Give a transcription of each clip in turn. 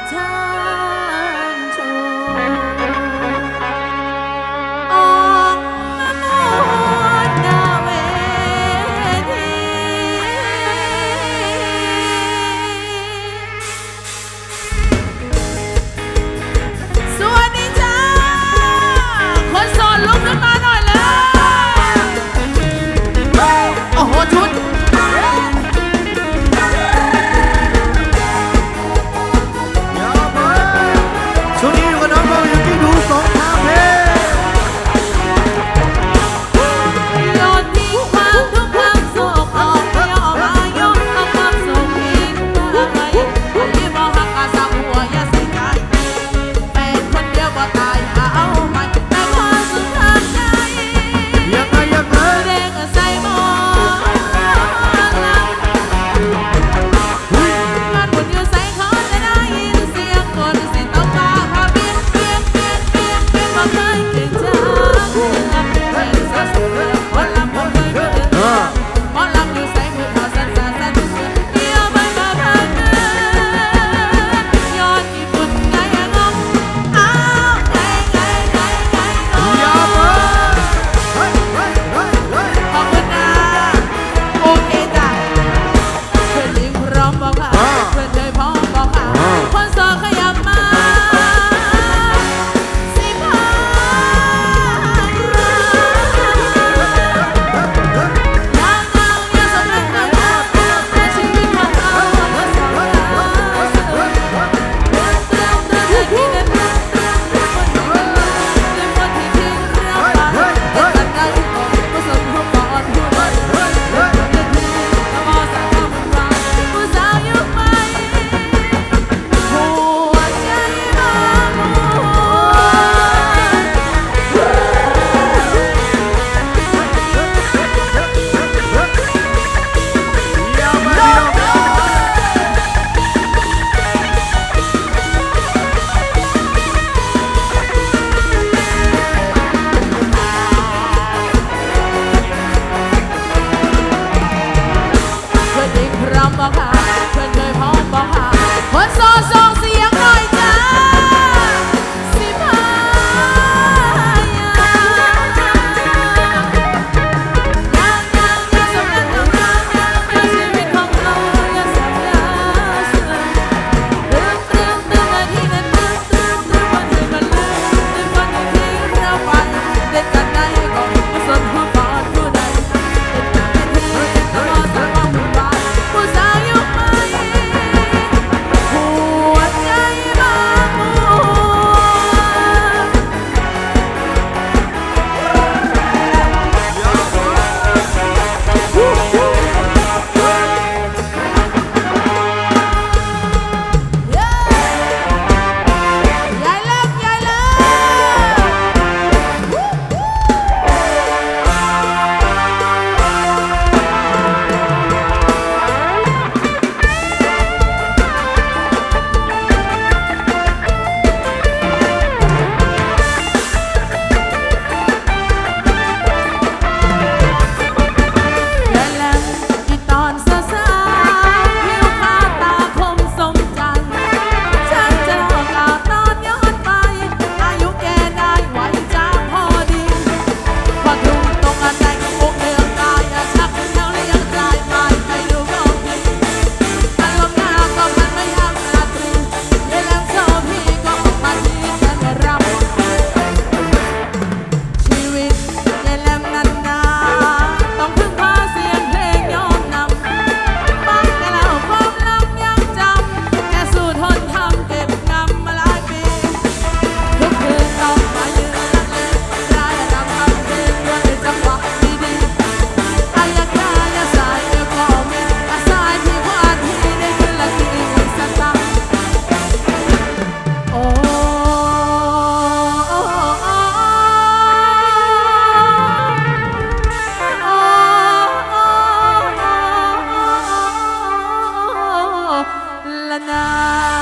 time. I.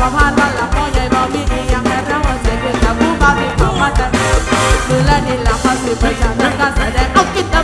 บ่ผ่านวันละพ่อใหญ่บ่มีอีหยังแค่เราเสียเงินกับผู้บ่าวที่เขามาจัดมื่อและนี่ละพอสิไปจากนั้นก็แสดงเอากิน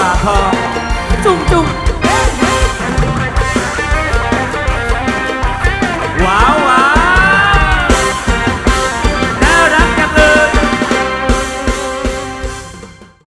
ปากคอ